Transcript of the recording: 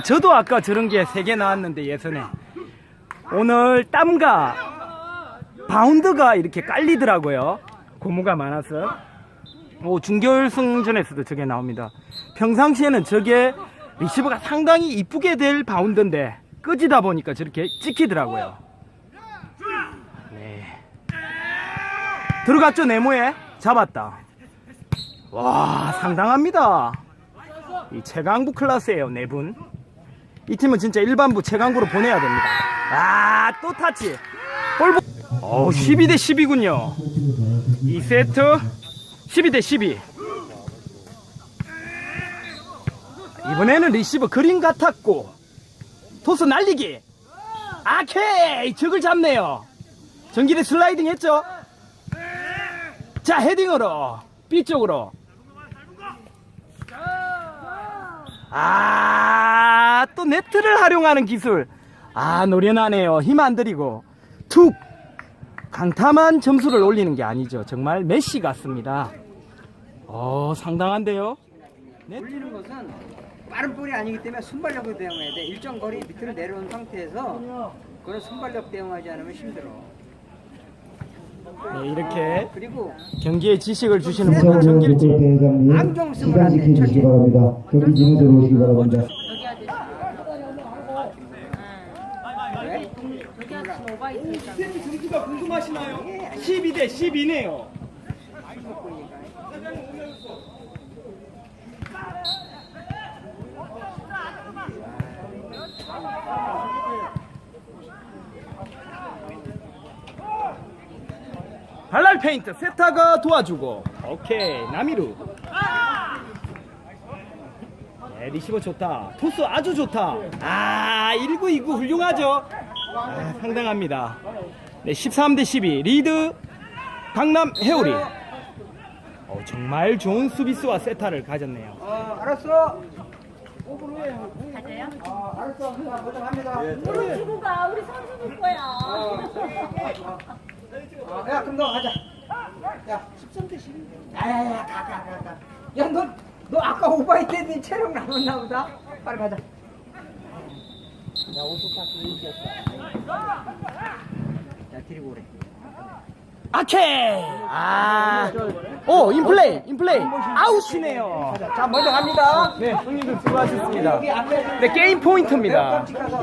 저도 아까 저런 게 세 개 나왔는데 예선에 오늘 땀과 바운드가 이렇게 깔리더라고요. 고무가 많아서. 오, 중결승전에서도 저게 나옵니다. 평상시에는 저게 리시버가 상당히 이쁘게 될 바운드인데 끄지다 보니까 저렇게 찍히더라고요. 네. 들어갔죠, 네모에? 잡았다. 와, 상당합니다. 이 최강부 클래스예요, 네 분. 이 팀은 진짜 일반부 최강부로 보내야 됩니다. 아, 또 타치. 볼 어, 12 대 10이군요. 2세트 12 대 12. 이번에는 리시버 그림 같았고 토스 날리기. 아케이 적을 잡네요. 전기대 슬라이딩 했죠? 자 헤딩으로 B 쪽으로 아, 또 네트를 활용하는 기술. 아, 노련하네요. 힘 안 들이고. 툭! 강탐한 점수를 올리는 게 아니죠. 정말 메시 같습니다. 어, 상당한데요? 올리는 것은 빠른 볼이 아니기 때문에 순발력으로 대응해야 돼. 일정 거리 밑으로 내려온 상태에서 그런 순발력 대응하지 않으면 힘들어. 네, 이렇게 그리고 경기에 지식을 주시는 분은. 대장님 안경 쓰면 시간 안 돼, 지켜주시기 절대. 바랍니다. 경기 진행대로 오시기 바랍니다. 오바이트 있잖아. 점수가 궁금하시나요? 12대 12네요. 발랄 페인트 세타가 도와주고 오케이 나미루 네, 리시버 좋다 토스 아주 좋다 아1929 훌륭하죠 아, 상당합니다 네 13 대 12 리드 강남 해오리 어, 정말 좋은 수비수와 세타를 가졌네요 어, 알았어. 가져요? 어, 알았어. 자, 먼저 갑니다. 우리 친구가 우리 선수 줄 거야. 어, 야, 그럼 너 가자. 야, 13대 12. 야 야 야, 가, 가, 가, 가. 야, 너, 너 아까 오바이트 했더니 체력 남았나 보다. 빨리 가자. 야, 오토파스 이겼어. 야, 데리고 오래. 아케 아, 오 인플레이 인플레이 아웃이네요 가자. 자, 먼저 갑니다. 네 형님들 수고하셨습니다 여기 앞에 네 게임 포인트입니다 깜찍하다.